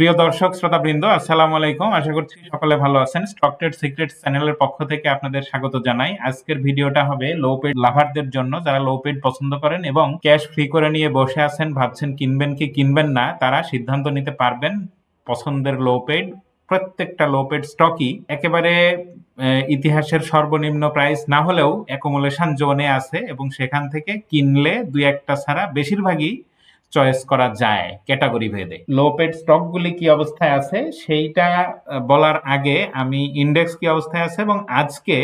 প্রিয় দর্শক, শ্রোতাবৃন্দ, আসসালামু আলাইকুম। আশা করছি সকলে ভালো আছেন। স্টক ট্রেড সিক্রেট চ্যানেলের পক্ষ থেকে আপনাদের স্বাগত জানাই। আজকের ভিডিওটা হবে লো পেড লাভারদের জন্য। যারা লো পেড পছন্দ করেন এবং ক্যাশ ফ্রি করে নিয়ে বসে আছেন, ভাবছেন কিনবেন কি কিনবেন না, তারা সিদ্ধান্ত নিতে পারবেন। পছন্দের লো পেড প্রত্যেকটা লো পেড স্টকই একেবারে ইতিহাসের সর্বনিম্ন প্রাইস না হলেও অ্যাকোমোলেশন জোনে আছে এবং সেখান থেকে কিনলে দুই একটা ছাড়া বেশিরভাগই চয়েস করা যায় ক্যাটাগরি ভেদে। লো পেড স্টকগুলি কি অবস্থায় আছে? সেইটা বলার আগে আমি ইন্ডেক্স কি অবস্থায় আছে এবং আজকে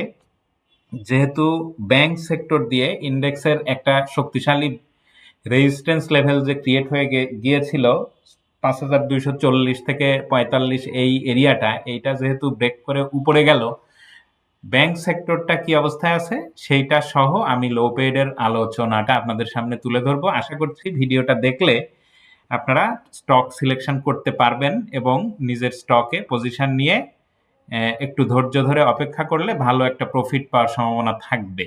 যেহেতু ব্যাংক সেক্টর দিয়ে ইন্ডেক্সের একটা শক্তিশালী রেজিস্ট্যান্স লেভেল যে ক্রিয়েট হয়ে গিয়েছিল, পাঁচ হাজার দুইশো চল্লিশ থেকে পঁয়তাল্লিশ এই এরিয়াটা এইটা যেহেতু ব্রেক করে উপরে গেল ব্যাংক সেক্টরটা কি অবস্থায় আছে? সেইটা সহ আমি লো পেডের আলোচনাটা আপনাদের সামনে তুলে ধরবো। আশা করছি ভিডিওটা দেখলে আপনারা স্টক সিলেকশন করতে পারবেন এবং নিজের স্টকে পজিশন নিয়ে একটু ধৈর্য ধরে অপেক্ষা করলে ভালো একটা প্রফিট পাওয়ার সম্ভাবনা থাকবে।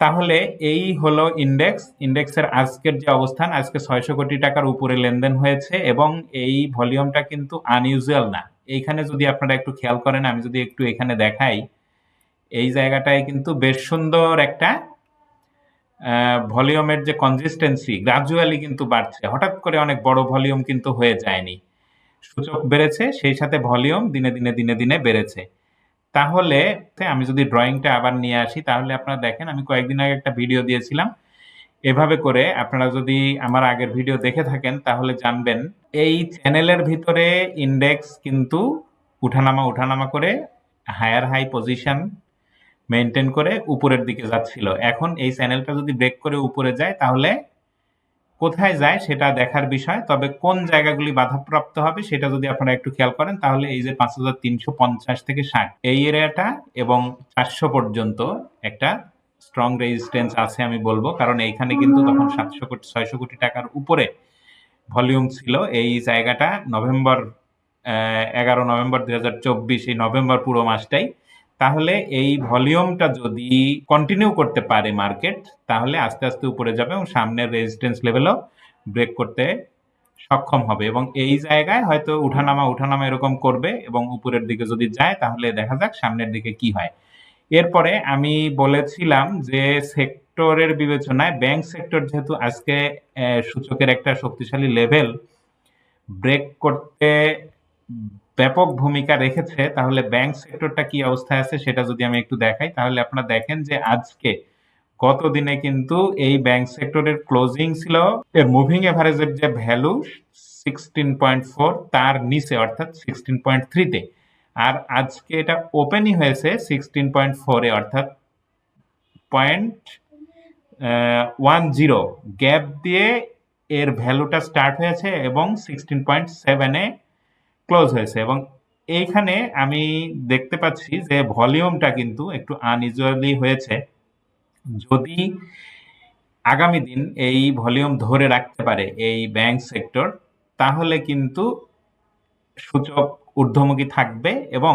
তাহলে এই হলো ইন্ডেক্স। ইন্ডেক্সের আজকের যে অবস্থান, আজকে ছয়শো কোটি টাকার উপরে লেনদেন হয়েছে এবং এই ভলিউমটা কিন্তু আনইউজুয়াল না। এইখানে যদি আপনারা একটু খেয়াল করেন, আমি যদি একটু এখানে দেখাই এই জায়গাটায় কিন্তু বেশ সুন্দর একটা ভলিউমের যে কনসিস্টেন্সি গ্রাজুয়ালি কিন্তু বাড়ছে। হঠাৎ করে অনেক বড় ভলিউম কিন্তু হয়ে যায়নি। সূচক বেড়েছে, সেই সাথে ভলিউম দিনে দিনে দিনে দিনে বেড়েছে। তাহলে আমি যদি ড্রয়িংটা আবার নিয়ে আসি, তাহলে আপনারা দেখেন, আমি কয়েকদিন আগে একটা ভিডিও দিয়েছিলাম। এভাবে করে আপনারা যদি আমার আগের ভিডিও দেখে থাকেন, তাহলে জানবেন, এই চ্যানেলের ভিতরে ইন্ডেক্স কিন্তু উঠানামা উঠানামা করে হায়ার হাই পজিশন মেনটেন করে উপরের দিকে যাচ্ছিল। এখন এই চ্যানেলটা যদি ব্রেক করে উপরে যায়, তাহলে কোথায় যায় সেটা দেখার বিষয়। তবে কোন জায়গাগুলি বাধাপ্রাপ্ত হবে সেটা যদি আপনারা একটু খেয়াল করেন, তাহলে এই যে পাঁচ হাজার তিনশো পঞ্চাশ থেকে ষাট, এই এরিয়াটা এবং চারশো পর্যন্ত একটা স্ট্রং রেজিস্ট্যান্স আছে আমি বলব। কারণ এইখানে কিন্তু তখন সাতশো কোটি, ছয়শো কোটি টাকার উপরে ভলিউম ছিল। এই জায়গাটা নভেম্বর এগারো নভেম্বর দুই হাজার চব্বিশ, এই নভেম্বর পুরো মাসটাই তাহলে এই ভলিউমটা যদি কন্টিনিউ করতে পারে মার্কেট তাহলে আস্তে আস্তে উপরে যাবে এবং সামনের রেজিস্ট্যান্স লেভেলও ব্রেক করতে সক্ষম হবে এবং এই জায়গায় হয়তো উঠানামা উঠানামা এরকম করবে এবং উপরের দিকে যদি যায়, তাহলে দেখা যাক সামনের দিকে কি হয়। এরপরে আমি বলেছিলাম যে সেক্টরের বিবেচনায় ব্যাংক সেক্টর যেহেতু আজকে সূচকের একটা শক্তিশালী লেভেল ব্রেক করতে ব্যাপক ভূমিকা রেখেছে, তাহলে ব্যাংক সেক্টরটা কি অবস্থায় আছে সেটা যদি আমি একটু দেখাই, তাহলে আপনারা দেখেন যে আজকে গত দিনে কিন্তু এই ব্যাংক সেক্টরের ক্লোজিং ছিল, এর মুভিং এভারেজের যে ভ্যালু সিক্সটিন পয়েন্ট ফোর তার নিচে অর্থাৎ সিক্সটিন পয়েন্ট থ্রিতে আর আজকে এটা ওপেনই হয়েছে সিক্সটিন পয়েন্ট ফোরে অর্থাৎ পয়েন্ট ওয়ান জিরো গ্যাপ দিয়ে এর ভ্যালুটা স্টার্ট হয়েছে এবং সিক্সটিন পয়েন্ট সেভেনে ক্লোজ হয়েছে এবং এইখানে আমি দেখতে পাচ্ছি যে ভলিউমটা কিন্তু একটু আনইউজুয়ালি হয়েছে। যদি আগামী দিন এই ভলিউম ধরে রাখতে পারে এই ব্যাংক সেক্টর তাহলে কিন্তু সূচক ঊর্ধ্বমুখী থাকবে এবং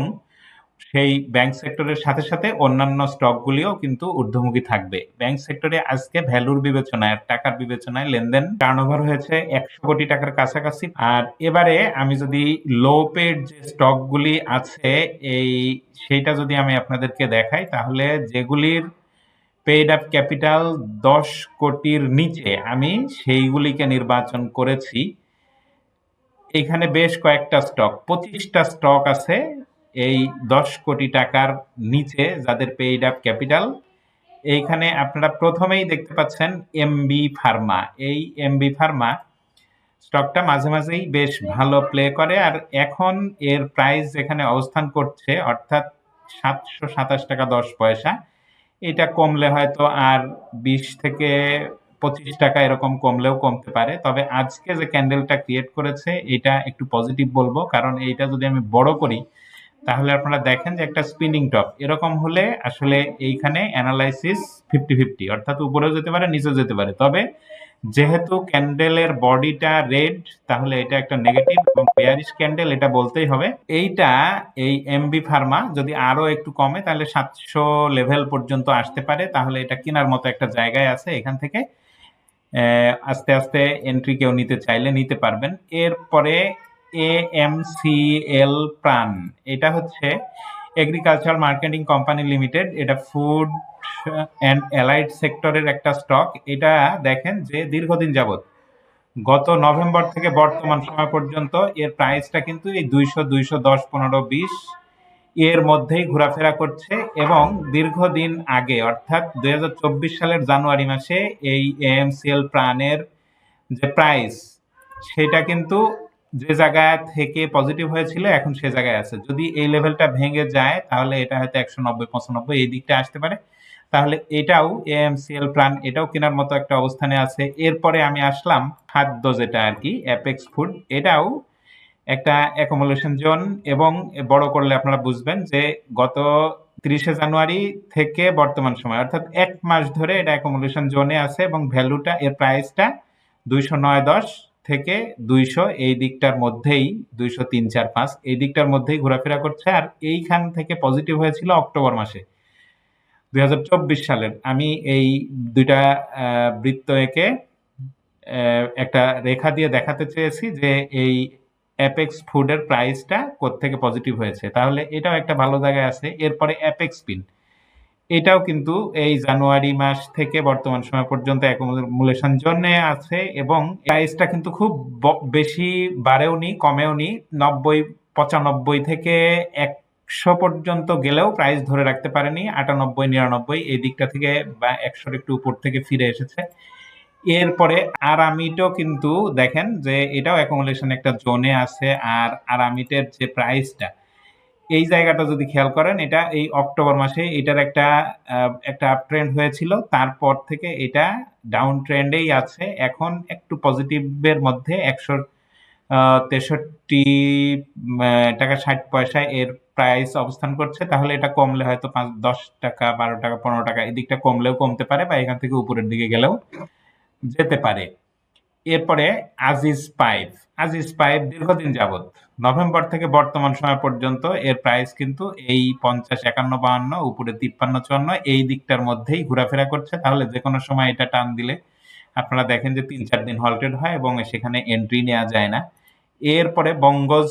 সেই ব্যাংক সেক্টরের সাথে সাথে অন্যান্য স্টকগুলিও কিন্তু ঊর্ধ্বমুখী থাকবে। ব্যাংক সেক্টরে আজকে ভ্যালুর বিবেচনায় টাকার বিবেচনায় লেনদেন টার্নওভার হয়েছে একশো কোটি টাকার কাছাকাছি। আর এবারে আমি যদি লো পেড যে স্টকগুলি আছে, এই সেইটা যদি আমি আপনাদেরকে দেখাই, তাহলে যেগুলির পেইড আপ ক্যাপিটাল দশ কোটির নিচে আমি সেইগুলিকে নির্বাচন করেছি। এখানে বেশ কয়েকটা স্টক পঁচিশটা স্টক আছে এই দশ কোটি টাকার নিচে যাদের পেইড আপ ক্যাপিটাল এইখানে আপনারা প্রথমেই দেখতে পাচ্ছেন এমবি ফার্মা এই এমবি ফার্মা স্টকটা মাঝে মাঝেই বেশ ভালো প্লে করে আর এখন এর প্রাইস যেখানে অবস্থান করছে অর্থাৎ সাতশো সাতাশ টাকা দশ পয়সা। এটা কমলে হয়তো আর বিশ থেকে পঁচিশ টাকা এরকম কমলেও কমতে পারে। তবে আজকে যে ক্যান্ডেলটা ক্রিয়েট করেছে, এটা একটু পজিটিভ বলব। কারণ এইটা যদি আমি বড় করি তাহলে আপনারা দেখেন যে একটা স্পিনিং টপ এরকম হলে আসলে এইখানে অ্যানালাইসিস ফিফটি ফিফটি অর্থাৎ উপরেও যেতে পারে, নিচেও যেতে পারে। তবে যেহেতু ক্যান্ডেলের বডিটা রেড তাহলে এটা একটা নেগেটিভ এবং বেয়ারিশ ক্যান্ডেল এটা বলতেই হবে। এইটা এই এমবি ফার্মা যদি আরও একটু কমে, তাহলে সাতশো লেভেল পর্যন্ত আসতে পারে। তাহলে এটা কেনার মতো একটা জায়গায় আছে, এখান থেকে আস্তে আস্তে এন্ট্রি কেউ নিতে চাইলে নিতে পারবেন। এরপরে এএমসিএল প্রাণ এটা হচ্ছে এগ্রিকালচার মার্কেটিং কোম্পানি লিমিটেড এটা ফুড অ্যান্ড অ্যালাইড সেক্টরের একটা স্টক এটা দেখেন যে দীর্ঘদিন যাবত গত নভেম্বর থেকে বর্তমান সময় পর্যন্ত এর প্রাইসটা কিন্তু এই দুইশো দুইশো দশ, পনেরো, বিশ এর মধ্যেই ঘোরাফেরা করছে এবং দীর্ঘদিন আগে, অর্থাৎ দু হাজার চব্বিশ সালের জানুয়ারি মাসে এই এএমসিএল প্রাণের যে প্রাইস সেটা কিন্তু যে জায়গা থেকে পজিটিভ হয়েছিল, এখন সে জায়গায় আছে। যদি এই লেভেলটা ভেঙে যায়, তাহলে এটা হয়তো একশো নব্বই, পঁচানব্বই, এই দিকটা আসতে পারে। তাহলে এটাও এএমসিএল প্রাণ এটাও কেনার মতো একটা অবস্থানে আছে। এরপরে আমি আসলাম খাদ্য যেটা আর কি অ্যাপেক্স ফুড এটাও একটা অ্যাকোমোলেশন জোন এবং বড় করলে আপনারা বুঝবেন যে গত তিরিশে জানুয়ারি থেকে বর্তমান সময়, অর্থাৎ এক মাস ধরে এটা অ্যাকোমোলেশন জোনে আছে এবং ভ্যালুটা এর প্রাইসটা দুইশো নয় দশ থেকে দুইশো এই দিকটার মধ্যেই, দুইশো তিন চার পাঁচ, এই দিকটার মধ্যেই ঘোরাফেরা করছে। আর এইখান থেকে পজিটিভ হয়েছিল অক্টোবর মাসে। দুই সালের আমি এই দুইটা বৃত্ত একে একটা রেখা দিয়ে দেখাতে চেয়েছি যে এই অ্যাপেক্স ফুডের প্রাইসটা থেকে পজিটিভ হয়েছে। তাহলে এটাও একটা ভালো জায়গায় আছে। এরপরে অ্যাপেক্স পিন এটাও কিন্তু এই জানুয়ারি মাস থেকে বর্তমান সময় পর্যন্ত অ্যাকোমোলেশন জন্য আছে এবং প্রাইসটা কিন্তু খুব বেশি বাড়েও নি, কমেও নি। নব্বই, পঁচানব্বই থেকে একশো পর্যন্ত গেলেও প্রাইস ধরে রাখতে পারেনি। আটানব্বই, নিরানব্বই এই দিকটা থেকে বা একশোর একটু উপর থেকে ফিরে এসেছে। এরপরে আরামিটও কিন্তু দেখেন যে এটাও অ্যাকোমোলেশন একটা জোনে আছে আর আরামিটের যে প্রাইসটা এই জায়গাটা যদি খেয়াল করেন, এটা এই অক্টোবর মাসে এটার একটা একটা আপ ট্রেন্ড হয়েছিল। তারপর থেকে এটা ডাউন ট্রেন্ডেই আছে। এখন একটু পজিটিভের মধ্যে একশো তেষট্টি টাকা ষাট পয়সায় এর প্রাইস অবস্থান করছে। তাহলে এটা কমলে হয়তো পাঁচ, দশ টাকা, বারো টাকা, পনেরো টাকা এদিকটা কমলেও কমতে পারে বা এখান থেকে উপরের দিকে গেলেও যেতে পারে। এরপরে আজিজ পাইপ আজিজ পাইপ দীর্ঘদিন যাবৎ নভেম্বর থেকে বর্তমান সময় পর্যন্ত এর প্রাইস কিন্তু এই পঞ্চাশ একান্ন বাহান্ন, উপরে তিপ্পান্ন চুয়ান্ন, এই দিকটার মধ্যেই ঘোরাফেরা করছে। তাহলে যে কোনো সময় এটা টান দিলে আপনারা দেখেন যে তিন চার দিন হল্টেড হয় এবং সেখানে এন্ট্রি নেওয়া যায় না। এরপরে বঙ্গজ,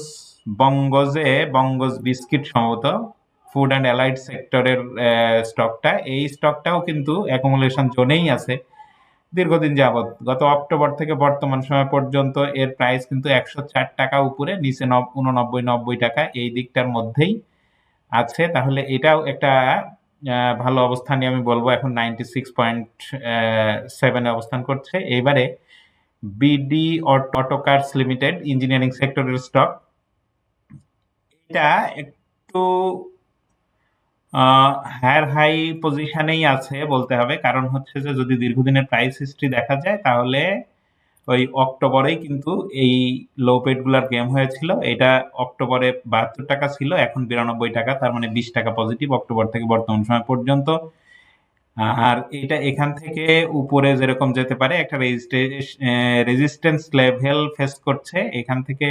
বঙ্গজে, বঙ্গজ বিস্কিট সম্ভবত ফুড অ্যান্ড অ্যালাইড সেক্টরের স্টকটা এই স্টকটাও কিন্তু অ্যাকোমোলেশন জোনেই আছে। দীর্ঘদিন যাবৎ। গত অক্টোবর থেকে বর্তমান সময় পর্যন্ত এর প্রাইস কিন্তু একশো চার টাকা উপরে, নিচে উননব্বই নব্বই টাকা এই দিকটার মধ্যেই আছে। তাহলে এটাও একটা ভালো অবস্থানে আমি বলব, এখন নাইনটি সিক্স পয়েন্ট সেভেনে অবস্থান করছে। এবারে বিডি অটোকার্স লিমিটেড ইঞ্জিনিয়ারিং সেক্টরের স্টক এটা একটু হায়ার হাই পজিশনেই আছে বলতে হবে। কারণ হচ্ছে যে, যদি দীর্ঘদিনের প্রাইস হিস্ট্রি দেখা যায়, তাহলে ওই অক্টোবরেই কিন্তু এই লো পেডগুলার গেম হয়েছিল। এটা অক্টোবরে বাহাত্তর টাকা ছিল, এখন বিরানব্বই টাকা, তার মানে বিশ টাকা পজিটিভ অক্টোবর থেকে বর্তমান সময় পর্যন্ত। আর এটা এখান থেকে উপরে যেরকম যেতে পারে, একটা রেজিস্টেন্স লেভেল ফেস করছে। এখান থেকে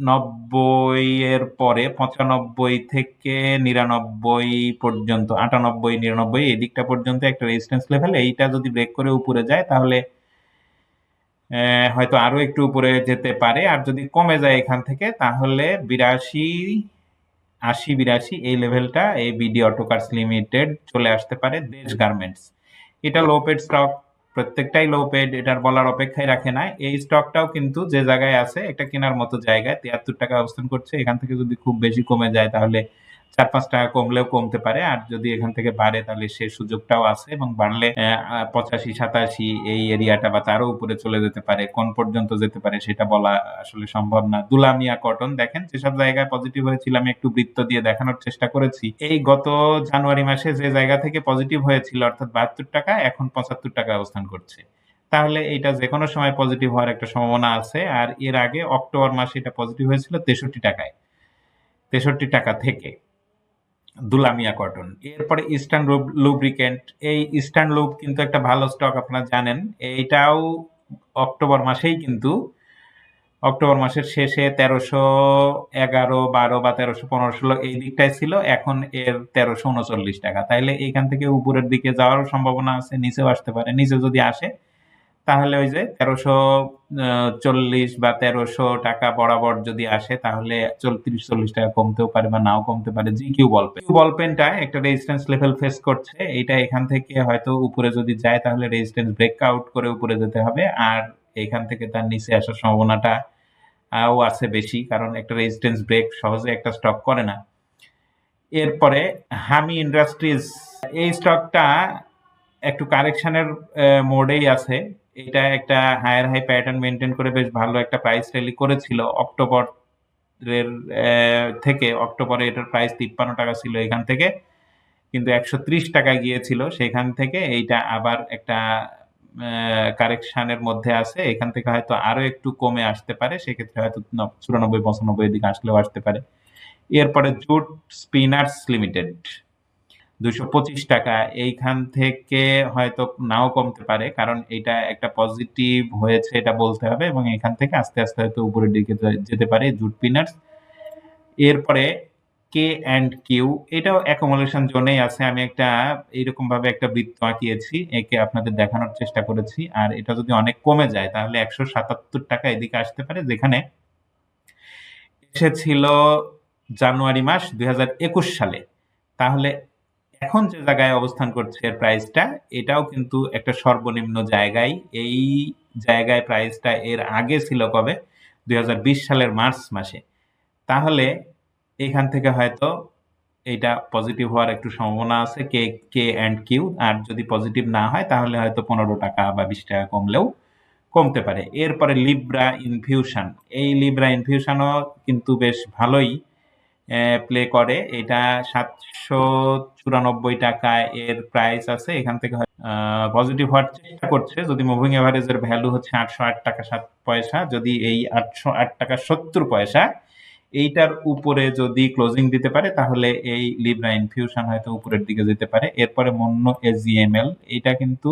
নব্বই এর পরে পঁচানব্বই থেকে নিরানব্বই পর্যন্ত, আটানব্বই, নিরানব্বই, এই দিকটা পর্যন্ত একটা রেজিস্ট্যান্স লেভেল এইটা যদি ব্রেক করে উপরে যায় তাহলে হয়তো আরও একটু উপরে যেতে পারে। আর যদি কমে যায় এখান থেকে, তাহলে বিরাশি, আশি, বিরাশি, এই লেভেলটা এই বিডি অটোকার্স লিমিটেড চলে আসতে পারে দেশ গার্মেন্টস এটা লো পেড স্টক প্রত্যেকটাই লো পেড এটার বলার অপেক্ষায় রাখে না। এই স্টকটাও কিন্তু যে জায়গায় আছে একটা কেনার মতো জায়গায়। তিয়াত্তর টাকা অবস্থান করছে। এখান থেকে যদি খুব বেশি কমে যায়, তাহলে চার পাঁচ টাকা কমলেও কমতে পারে। আর যদি এখান থেকে বাড়ে, তাহলে সে সুযোগটাও আছে এবং বাড়লে পঁচাশি, সাতাশি এই এরিয়াটা বা তারও উপরে চলে যেতে পারে, কোন পর্যন্ত যেতে পারে সেটা বলা আসলে সম্ভব না। দুলামিয়া কটন, দেখেন যেসব জায়গায় পজিটিভ হয়েছিল, আমি একটু বৃত্ত দিয়ে দেখানোর চেষ্টা করেছি। এই গত জানুয়ারি মাসে যে জায়গা থেকে পজিটিভ হয়েছিল, অর্থাৎ বাহাত্তর টাকা, এখন পঁচাত্তর টাকা অবস্থান করছে। তাহলে এটা যে কোনো সময় পজিটিভ হওয়ার একটা সম্ভাবনা আছে, আর এর আগে অক্টোবর মাসে এটা পজিটিভ হয়েছিল তেষট্টি টাকায়। তেষট্টি টাকা থেকে। দুলামিয়া কটন এরপরে ইস্টার্ন লুব্রিকেন্ট এই ইস্টার্ন লুব কিন্তু একটা ভালো স্টক আপনারা জানেন। এইটাও অক্টোবর মাসেই কিন্তু, অক্টোবর মাসের শেষে তেরোশো এগারো, বারো বা তেরোশো পনেরো ষোলো এই দিকটায় ছিল। এখন এর তেরোশো উনচল্লিশ টাকা। তাইলে এইখান থেকে উপরের দিকে যাওয়ারও সম্ভাবনা আছে, নিচেও আসতে পারে নিচে যদি আসে তাহলে ওই যে তেরোশো চল্লিশ বা তেরোশো টাকা বরাবর যদি আসে, তাহলে চল্লিশ চল্লিশ টাকা কমতেও পারে বা নাও কমতে পারে। জি কিউ বল পেন বল পেনটা একটা রেজিস্ট্যান্স লেভেল ফেস করছে। এটা এখান থেকে হয়তো উপরে যদি যায়, তাহলে রেজিস্ট্যান্স ব্রেক আউট করে উপরে যেতে হবে। আর এখান থেকে তার নিচে আসার সম্ভাবনাটা ও আছে বেশি, কারণ একটা রেজিস্ট্যান্স ব্রেক সহজে একটা স্টক করে না। এরপরে হামি ইন্ডাস্ট্রিজ এই স্টকটা একটু কারেকশনের মোডেই আছে। এটা একটা হায়ার হাই প্যাটার্ন মেনটেন করে বেশ ভালো একটা প্রাইস র্যালি করেছিল। অক্টোবর এর থেকে অক্টোবরে এটার প্রাইস তিপ্পান্ন টাকা ছিল এখান থেকে, কিন্তু একশো ত্রিশ টাকা গিয়েছিল সেখান থেকে। এইটা আবার একটা কারেকশনের মধ্যে আছে। এখান থেকে হয়তো আরও একটু কমে আসতে পারে, সেক্ষেত্রে হয়তো চুরানব্বই, পঁচানব্বই দিকে আসলেও আসতে পারে। এরপরে জুট স্পিনার্স লিমিটেড। দুশো পঁচিশ টাকা। এইখান থেকে হয়তো নাও কমতে পারে, কারণ এটা একটা পজিটিভ হয়েছে এটা বলতে হবে এবং এখান থেকে আস্তে আস্তে হয়তো উপরের দিকে যেতে পারে জুট পিনার্স এরপরে কে অ্যান্ড কিউ এটাও অ্যাকোমোলেশন জোনেই আছে। আমি একটা এইরকম ভাবে একটা বৃত্ত আঁকিয়েছি, একে আপনাদের দেখানোর চেষ্টা করেছি। আর এটা যদি অনেক কমে যায়, তাহলে একশো সাতাত্তর টাকা এদিকে আসতে পারে, যেখানে এসেছিল জানুয়ারি মাস দুই হাজার একুশ সালে। তাহলে এখন যে জায়গায় অবস্থান করছে এর প্রাইসটা এটাও কিন্তু একটা সর্বনিম্ন জায়গায়। এই জায়গায় প্রাইসটা এর আগে ছিল কবে? দু হাজার বিশ সালের মার্চ মাসে। তাহলে এখান থেকে হয়তো এটা পজিটিভ হওয়ার একটু সম্ভাবনা আছে কে কে অ্যান্ড কিউ আর যদি পজিটিভ না হয়, তাহলে হয়তো পনেরো টাকা বা বিশ টাকা কমলেও কমতে পারে। এরপরে লিব্রা ইনফিউশন এই লিব্রা ইনফিউশনও কিন্তু বেশ ভালোই প্লে করে। এটা সাতশো চুরানব্বই টাকা এর প্রাইস আছে। এখান থেকে পজিটিভ হওয়ার চেষ্টা করছে। যদি মুভিং এভারেজের ভ্যালু হচ্ছে আটশো আট টাকা সাত পয়সা, যদি এই আটশো আট টাকা সত্তর পয়সা, এইটার উপরে যদি ক্লোজিং দিতে পারে, তাহলে এই লিব্রা ইনফিউশন হয়তো উপরের দিকে যেতে পারে। এরপরে মন্য এজিএমএল এটা কিন্তু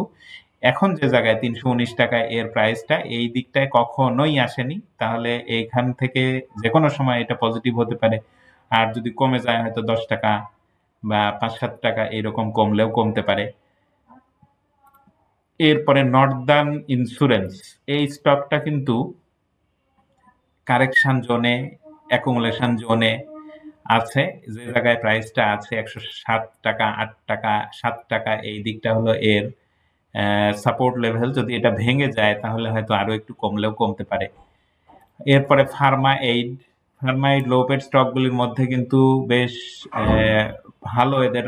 এখন যে জায়গায় তিনশো উনিশ টাকা এর প্রাইসটা এই দিকটায় কখনোই আসেনি। তাহলে এইখান থেকে যে কোনো সময় এটা পজিটিভ হতে পারে। আর যদি কমে যায় হয়তো দশ টাকা বা পাঁচ সাত টাকা এরকম কমলেও কমতে পারে। এরপরে নর্দার্ন ইন্স্যুরেন্স, এই স্টকটা কিন্তু কারেকশন জোনে, অ্যাকুমুলেশন জোনে আছে। যে জায়গায় প্রাইসটা আছে একশো সাত টাকা, আট টাকা, সাত টাকা, এই দিকটা হলো এর সাপোর্ট লেভেল যদি এটা ভেঙে যায় তাহলে হয়তো আরও একটু কমলেও কমতে পারে। এরপরে ফার্মা এইড ফার্মাইড লোপেড স্টকগুলির মধ্যে কিন্তু বেশ ভালো এদের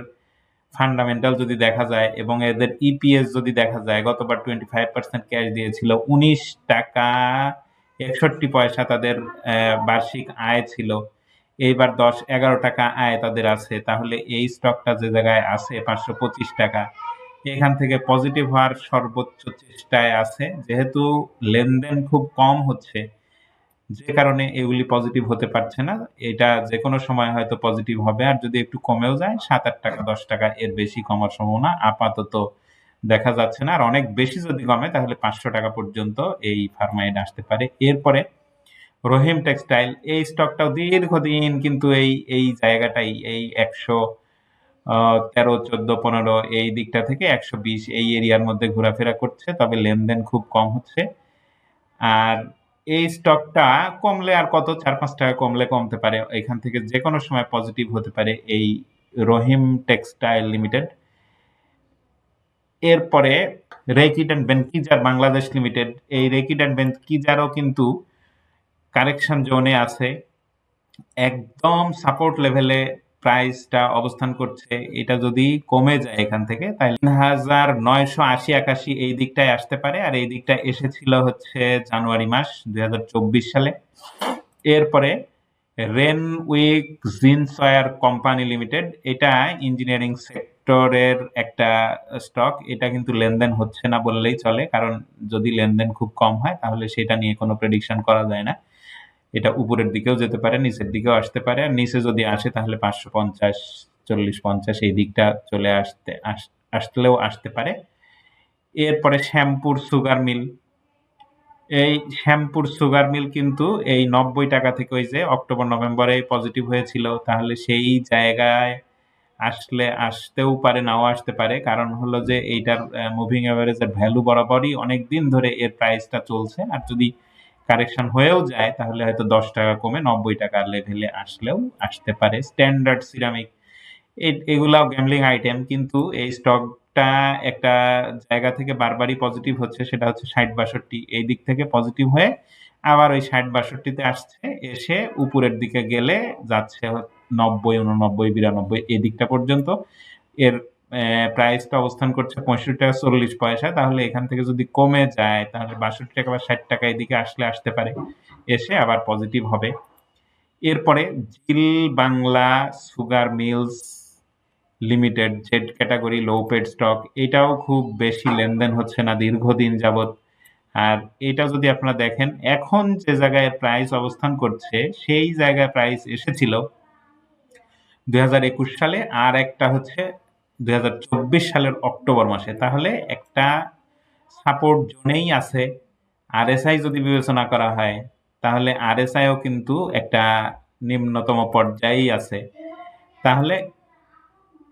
ফান্ডামেন্টাল যদি দেখা যায় এবং এদের ইপিএস যদি দেখা যায়, গতবার টোয়েন্টি ফাইভ পার্সেন্ট ক্যাশ দিয়েছিল, উনিশ টাকা একষট্টি পয়সা তাদের বার্ষিক আয় ছিল। এইবার দশ এগারো টাকা আয় তাদের আছে, তাহলে এই স্টকটা যে জায়গায় আছে, পাঁচশো পঁচিশ টাকা, এখান থেকে পজিটিভ হওয়ার সর্বোচ্চ চেষ্টায় আছে। যেহেতু লেনদেন খুব কম হচ্ছে যে কারণে এগুলি পজিটিভ হতে পারছে না। এটা যে কোনো সময় হয়তো পজিটিভ হবে, আর যদি একটু কমেও যায় সাত আট টাকা, দশ টাকা এর বেশি কমার সম্ভাবনা আপাতত দেখা যাচ্ছে না। আর অনেক বেশি যদি কমে, তাহলে পাঁচশো টাকা পর্যন্ত এই ফার্মাইড আসতে পারে। এরপরে রহিম টেক্সটাইল, এই স্টকটাও দীর্ঘদিন কিন্তু এই এই জায়গাটাই, এই একশো তেরো, চোদ্দ, পনেরো এই দিকটা থেকে একশো বিশ এই এরিয়ার মধ্যে ঘোরাফেরা করছে, তবে লেনদেন খুব কম হচ্ছে। আর এই স্টকটা কমলে আর কত? চার, পাঁচ টাকা কমলে কমতে পারে। এখান থেকে যে কোনো সময় পজিটিভ হতে পারে এই রহিম টেক্সটাইল লিমিটেড। এরপরে Reckitt and Benckiser Bangladesh limited. এই রেকিড অ্যান্ড বেনকিজারও কিন্তু কারেকশন জোনে আছে। একদম সাপোর্ট লেভেলে প্রাইসটা অবস্থান করছে, এটা যদি কমে যায় এখান থেকে, তাহলে তিন হাজার নয়শো আশি একাশি এই দিকটায় আসতে পারে, আর এই দিকটা এসেছিল হচ্ছে জানুয়ারি মাস দুই হাজার চব্বিশ সালে। এরপরে Renwick Jajneswar company limited এটা ইঞ্জিনিয়ারিং সেক্টরের একটা স্টক এটা কিন্তু লেনদেন হচ্ছে না বললেই চলে, কারণ যদি লেনদেন খুব কম হয়, তাহলে সেটা নিয়ে কোনো প্রেডিকশন করা যায় না। এটা উপরের দিকেও যেতে পারে, নিচের দিকেও আসতে পারে। আর নিচে যদি আসে তাহলে পাঁচশো পঞ্চাশ, চল্লিশ পঞ্চাশ এই দিকটা চলে আসতে আসলেও আসতে পারে। এরপরে শ্যামপুর সুগার মিল। এই শ্যামপুর সুগার মিল কিন্তু এই নব্বই টাকা থেকে ওই যে অক্টোবর, নভেম্বরে পজিটিভ হয়েছিল। তাহলে সেই জায়গায় আসলে আসতেও পারে, নাও আসতে পারে। কারণ হলো যে এইটার মুভিং অ্যাভারেজের ভ্যালু বরাবরই অনেক দিন ধরে এর প্রাইসটা চলছে। আর যদি কারেকশন হয়েও যায়, তাহলে হয়তো দশ টাকা কমে নব্বই টাকার লেভেলে আসলেও আসতে পারে। স্ট্যান্ডার্ড সিরামিক এগুলাও গ্যামলিং আইটেম কিন্তু এই স্টকটা একটা জায়গা থেকে বারবারই পজিটিভ হচ্ছে, সেটা হচ্ছে ষাট বাষট্টি। এই দিক থেকে পজিটিভ হয়ে আবার ওই ষাট বাষট্টিতে আসছে, এসে উপরের দিকে গেলে যাচ্ছে নব্বই, উননব্বই, বিরানব্বই, এই দিকটা পর্যন্ত। এর প্রাইসটা অবস্থান করছে পঁয়ষট্টি টাকা চল্লিশ পয়সা। তাহলে এখান থেকে যদি কমে যায়, তাহলে বাষট্টি টাকা বা ষাট টাকা এদিকে আসলে আসতে পারে। এসে আবার পজিটিভ হবে। এরপরে Zeal Bangla sugar mills limited, Z category, low paid stock, এটাও খুব বেশি লেনদেন হচ্ছে না দীর্ঘদিন যাবৎ। আর এটা যদি আপনারা দেখেন, এখন যে জায়গায় প্রাইস অবস্থান করছে, সেই জায়গায় প্রাইস এসেছিল দুই হাজার একুশ সালে। আর একটা হচ্ছে দুই হাজার চব্বিশ সালের অক্টোবর মাসে। তাহলে একটা সাপোর্ট জোনেই আছে। আরএসআই যদি বিবেচনা করা হয়, তাহলে আরএসআইও কিন্তু একটা নিম্নতম পর্যায়েই আছে। তাহলে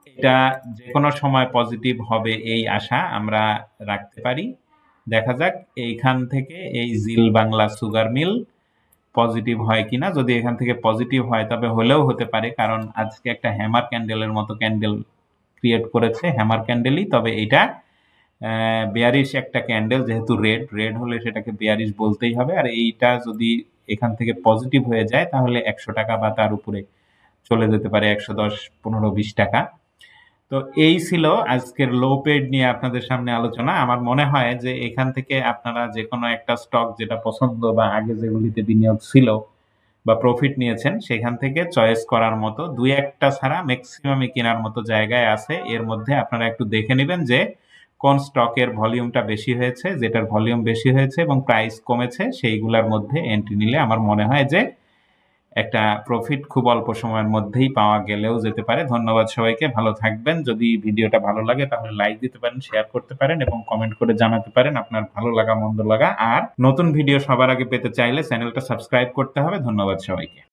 এটা যে কোনো সময় পজিটিভ হবে এই আশা আমরা রাখতে পারি। দেখা যাক, এইখান থেকে এই Zeal Bangla sugar mill positive হয় কিনা। যদি এখান থেকে পজিটিভ হয়, তবে হলেও হতে পারে, কারণ আজকে একটা হ্যামার ক্যান্ডেলের মতো ক্যান্ডেল ক্রিয়েট করেছে হ্যামার ক্যান্ডেলই তবে এটা বেয়ারিশ একটা ক্যান্ডেল যেহেতু রেড রেড হলে সেটাকে বেয়ারিশ বলতেই হবে। আর এইটা যদি এখান থেকে পজিটিভ হয়ে যায়, তাহলে একশো টাকা বা তার উপরে চলে যেতে পারে একশো দশ, পনেরো, বিশ টাকা। তো এই ছিল আজকের লো পেড নিয়ে আপনাদের সামনে আলোচনা। আমার মনে হয় যে এখান থেকে আপনারা যে কোনো একটা স্টক যেটা পছন্দ বা আগে যেগুলিতে বিনিয়োগ ছিল বা প্রফিট নিয়েছেন, সেখান থেকে চয়েস করার মতো, দুই একটা ছাড়া ম্যাক্সিমামই কেনার মতো জায়গায় আছে। এর মধ্যে আপনারা একটু দেখে নেবেন যে কোন স্টকের ভলিউমটা বেশি হয়েছে, যেটার ভলিউম বেশি হয়েছে এবং প্রাইস কমেছে, সেইগুলার মধ্যে এন্ট্রি নিলে আমার মনে হয় যে একটা প্রফিট খুব অল্প সময়ের মধ্যেই পাওয়া গেলেও যেতে পারে। ধন্যবাদ সবাইকে, ভালো থাকবেন। যদি ভিডিওটা ভালো লাগে তাহলে লাইক দিতে পারেন শেয়ার করতে পারেন এবং কমেন্ট করে জানাতে পারেন আপনার ভালো লাগা, মন্দ লাগা। আর নতুন ভিডিও সবার আগে পেতে চাইলে চ্যানেলটা সাবস্ক্রাইব করতে হবে। ধন্যবাদ সবাইকে।